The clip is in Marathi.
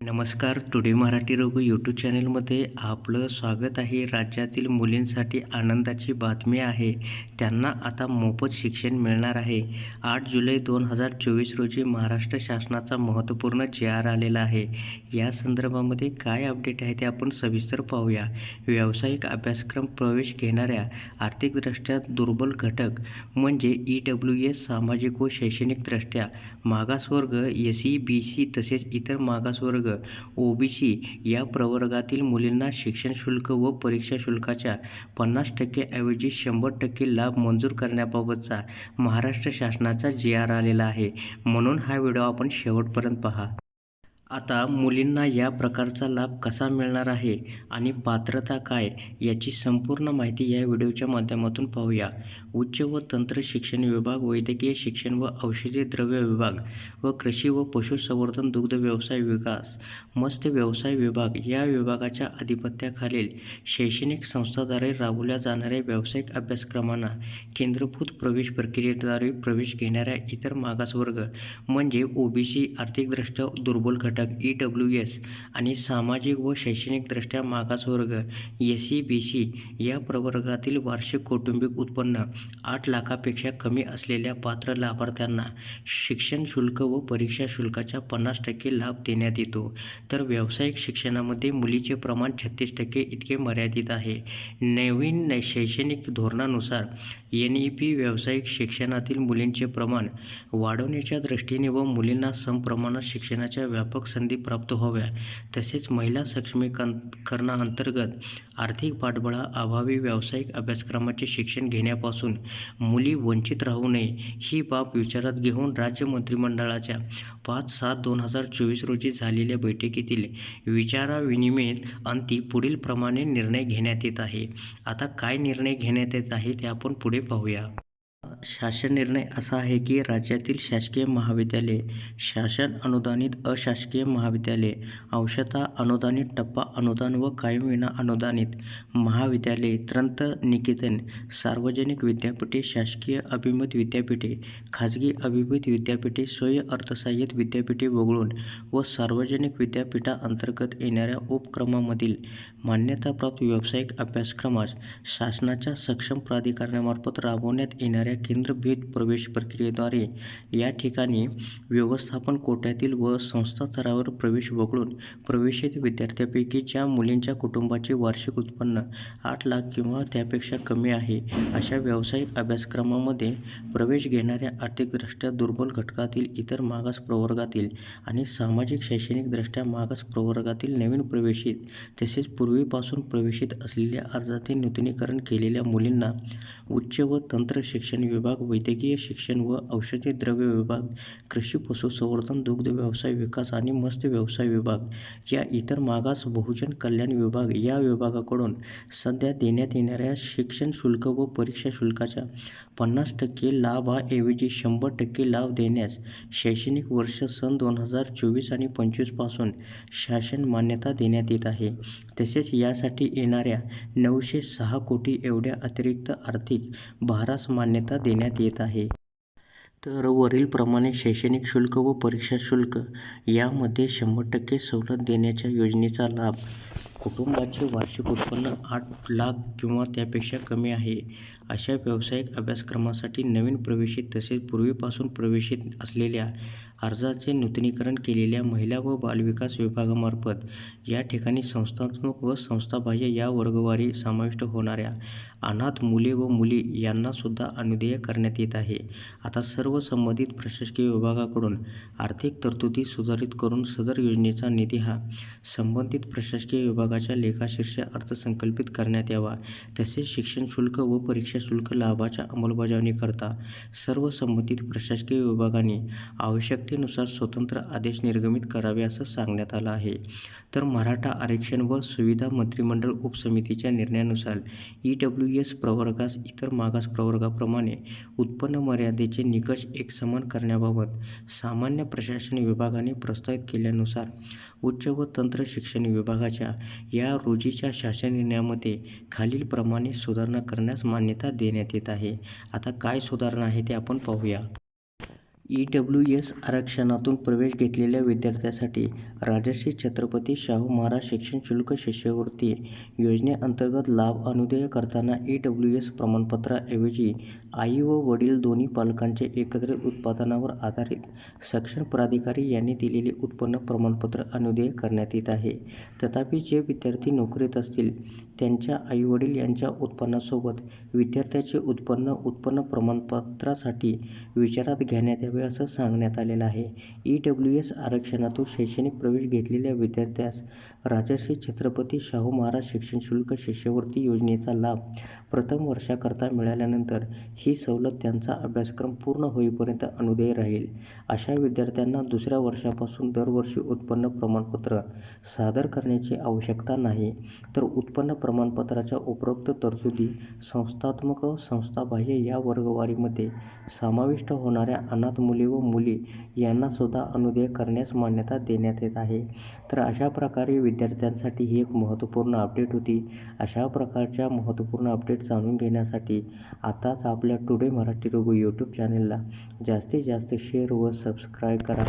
नमस्कार टुडे मराठी रोग यूट्यूब चॅनलमध्ये आपलं स्वागत आहे. राज्यातील मुलींसाठी आनंदाची बातमी आहे. त्यांना आता मोफत शिक्षण मिळणार आहे. आठ जुलै दोन हजार चोवीस रोजी महाराष्ट्र शासनाचा महत्त्वपूर्ण जे आर आलेला आहे. या संदर्भामध्ये काय अपडेट आहे ते आपण सविस्तर पाहूया. व्यावसायिक अभ्यासक्रम प्रवेश घेणाऱ्या आर्थिकदृष्ट्या दुर्बल घटक म्हणजे ई डब्ल्यू एस सामाजिक व शैक्षणिकदृष्ट्या मागासवर्ग एस ई बी सी तसेच इतर मागासवर्ग ओबीसी या प्रवर्गातील मुलींना शिक्षण शुल्क व परीक्षा शुल्काच्या पन्नास टक्केऐवजी शंभर टक्के लाभ मंजूर करण्याबाबतचा महाराष्ट्र शासनाचा जी आर आलेला आहे. म्हणून हा व्हिडिओ आपण शेवटपर्यंत पहा. आता मुलींना या प्रकारचा लाभ कसा मिळणार आहे आणि पात्रता काय याची संपूर्ण माहिती या व्हिडिओच्या माध्यमातून पाहूया. उच्च व तंत्र शिक्षण विभाग वैद्यकीय शिक्षण व औषधी द्रव्य विभाग व कृषी व पशुसंवर्धन दुग्ध व्यवसाय विकास मत्स्य व्यवसाय विभाग या विभागाच्या अधिपत्याखालील शैक्षणिक संस्थाद्वारे राबवल्या जाणाऱ्या व्यावसायिक अभ्यासक्रमांना केंद्रभूत प्रवेश प्रक्रियेद्वारे प्रवेश घेणाऱ्या इतर मागासवर्ग म्हणजे ओबीसी आर्थिकदृष्ट्या दुर्बल घटक ई डब्ल्यू एस आणि सामाजिक व शैक्षणिकदृष्ट्या मागासवर्ग एस सी बी सी या प्रवर्गातील वार्षिक कौटुंबिक उत्पन्न आठ लाखापेक्षा कमी असलेल्या पात्र लाभार्थ्यांना शिक्षण शुल्क व परीक्षा शुल्काच्या पन्नास टक्के लाभ देण्यात येतो. तर व्यावसायिक शिक्षणामध्ये मुलीचे प्रमाण छत्तीस टक्के इतके मर्यादित आहे. नवीन शैक्षणिक धोरणानुसार एन ई पी व्यावसायिक शिक्षणातील मुलींचे प्रमाण वाढवण्याच्या दृष्टीने व मुलींना समप्रमाणात शिक्षणाच्या व्यापक संधी प्राप्त व्हाव्या तसेच महिला सक्षमीकरणाअंतर्गत आर्थिक पाठबळाअभावी व्यावसायिक अभ्यासक्रमाचे शिक्षण घेण्यापासून मुली वंचित राहू नये ही बाब विचारात घेऊन राज्य मंत्रिमंडळाच्या पाच सात दोन हजार चोवीस रोजी झालेल्या बैठकीतील विचाराविनिमय अंती पुढील प्रमाणे निर्णय घेण्यात येत आहे. आता काय निर्णय घेण्यात येत आहे ते आपण पुढे पाहूया. शासन निर्णय असा आहे की राज्यातील शासकीय महाविद्यालये शासन अनुदानित अशासकीय महाविद्यालये अंशतः अनुदानित टप्पा अनुदान व कायमविना अनुदानित महाविद्यालये निकेतन सार्वजनिक विद्यापीठे शासकीय अभिमत विद्यापीठे खाजगी अभिमत विद्यापीठे स्वय अर्थसहाय्यित विद्यापीठे वगळून व सार्वजनिक विद्यापीठाअंतर्गत येणाऱ्या उपक्रमामधील मान्यताप्राप्त व्यावसायिक अभ्यासक्रमास शासनाच्या सक्षम प्राधिकरणामार्फत राबवण्यात येणाऱ्या केंद्रभेद प्रवेश प्रक्रियेद्वारे या ठिकाणी व्यवस्थापन कोट्यातील व संस्था स्तरावर प्रवेश वगळून प्रवेशित विद्यार्थ्यांपैकी ज्या मुलींच्या कुटुंबाचे वार्षिक उत्पन्न आठ लाख किंवा त्यापेक्षा कमी आहे अशा व्यावसायिक अभ्यासक्रमामध्ये प्रवेश घेणाऱ्या आर्थिकदृष्ट्या दुर्बल घटकातील इतर मागास प्रवर्गातील आणि सामाजिक शैक्षणिकदृष्ट्या मागास प्रवर्गातील नवीन प्रवेशित तसेच पूर्वीपासून प्रवेशित असलेल्या अर्जाचे नूतनीकरण केलेल्या मुलींना उच्च व तंत्र शिक्षण विभाग वैद्यकीय शिक्षण व औषधी द्रव्य विभाग कृषी पशुसंवर्धन दुग्ध व्यवसाय विकास आणि मत्स्य व्यवसाय विभाग या इतर मागास बहुजन कल्याण विभाग या विभागाकडून सध्या देण्यात येणाऱ्या शिक्षण शुल्क व परीक्षा शुल्काच्या पन्नास टक्के लाभाऐवजी शंभर टक्के लाभ देण्यास शैक्षणिक वर्ष सन दोन हजार चोवीस आणि पंचवीसपासून शासन मान्यता देण्यात येत आहे. तसेच यासाठी येणाऱ्या नऊशे सहा कोटी एवढ्या अतिरिक्त आर्थिक भारास मान्यता देण्यात येत आहे. तर वरीलप्रमाणे शैक्षणिक शुल्क व परीक्षा शुल्क यामध्ये शंभर टक्के सवलत देण्याच्या योजनेचा लाभ कुटुंबाचे वार्षिक उत्पन्न आठ लाख किंवा त्यापेक्षा कमी आहे. अशा व्यावसायिक अभ्यासक्रमासाठी नवीन प्रवेशित तसेच पूर्वीपासून प्रवेशित असलेल्या अर्जाचे नूतनीकरण केलेल्या महिला व बालविकास विभागामार्फत या ठिकाणी संस्थात्मक व संस्थाबाह्य या वर्गवारी समाविष्ट होणाऱ्या अनाथ मुले व मुली यांनासुद्धा अनुदेय करण्यात येत आहे. आता सर्व संबंधित प्रशासकीय विभागाकडून आर्थिक तरतुदी सुधारित करून सदर योजनेचा निधी हा संबंधित प्रशासकीय विभागाच्या लेखाशीर्ष अर्थसंकल्पित करण्यात यावा. तसेच शिक्षण शुल्क व परीक्षा शुल्क लाभाच्या अंमलबजावणीकरता सर्व संबंधित प्रशासकीय विभागाने आवश्यकतेनुसार स्वतंत्र आदेश निर्गमित करावे असं सांगण्यात आलं आहे. तर मराठा आरक्षण व सुविधा मंत्रिमंडळ उपसमितीच्या निर्णयानुसार ई डब्ल्यू एस प्रवर्गास इतर मागास प्रवर्गाप्रमाणे उत्पन्न मर्यादेचे निकष एकसमान करण्याबाबत सामान्य प्रशासन विभागाने प्रस्तावित केल्यानुसार उच्च व तंत्र शिक्षण विभागाच्या या रोजीच्या शासन निर्णयामध्ये खालीलप्रमाणे सुधारणा करण्यास मान्यता देण्यात येत आहे. आता काय सुधारणा आहे ते आपण पाहूया. ई डब्ल्यू एस आरक्षणातून प्रवेश घेतलेल्या विद्यार्थ्यांसाठी राजर्षी छत्रपती शाहू महाराज शिक्षण शुल्क शिष्यवृत्ती योजनेअंतर्गत लाभ अनुदेय करताना ई डब्ल्यू एस प्रमाणपत्राऐवजी आई व वडील दोन्ही पालकांचे एकत्रित उत्पादनावर आधारित सक्षम प्राधिकारी यांनी दिलेले उत्पन्न प्रमाणपत्र अनुदेय करण्यात येत आहे. तथापि, जे विद्यार्थी नोकरीत असतील त्यांच्या आई-वडील यांच्या उत्पन्नासोबत विद्यार्थ्याचे उत्पन्न उत्पन्न प्रमाणपत्रासाठी विचारात घेण्यात यावे असं सांगण्यात आलेलं आहे. ई डब्ल्यू एस आरक्षणातून शैक्षणिक प्रवेश घेतलेल्या विद्यार्थ्यास राजर्षी छत्रपती शाहू महाराज शिक्षण शुल्क शिष्यवृत्ती योजनेचा लाभ प्रथम वर्षाकरता मिळाल्यानंतर ही सवलत त्यांचा अभ्यासक्रम पूर्ण होईपर्यंत अनुदेय राहील. अशा विद्यार्थ्यांना दुसऱ्या वर्षापासून दरवर्षी उत्पन्न प्रमाणपत्र सादर करण्याची आवश्यकता नाही. तर उत्पन्न प्रमाणपत्राच्या उपरोक्त तरतुदी संस्थात्मक संस्थाबाह्य या वर्गवारीमध्ये समाविष्ट होणाऱ्या अनाथ मुले व मुली यांनासुद्धा अनुदेय करण्यास मान्यता देण्यात येत आहे. तर अशा प्रकारे विद्यार्थ्यांसाठी ही एक महत्त्वपूर्ण अपडेट होती. अशा प्रकारच्या महत्त्वपूर्ण अपडेट जाणून घेण्यासाठी आताच आपल्या टुडे मराठी रघु यूट्यूब चॅनलला जास्तीत जास्त शेअर व सबस्क्राईब करा.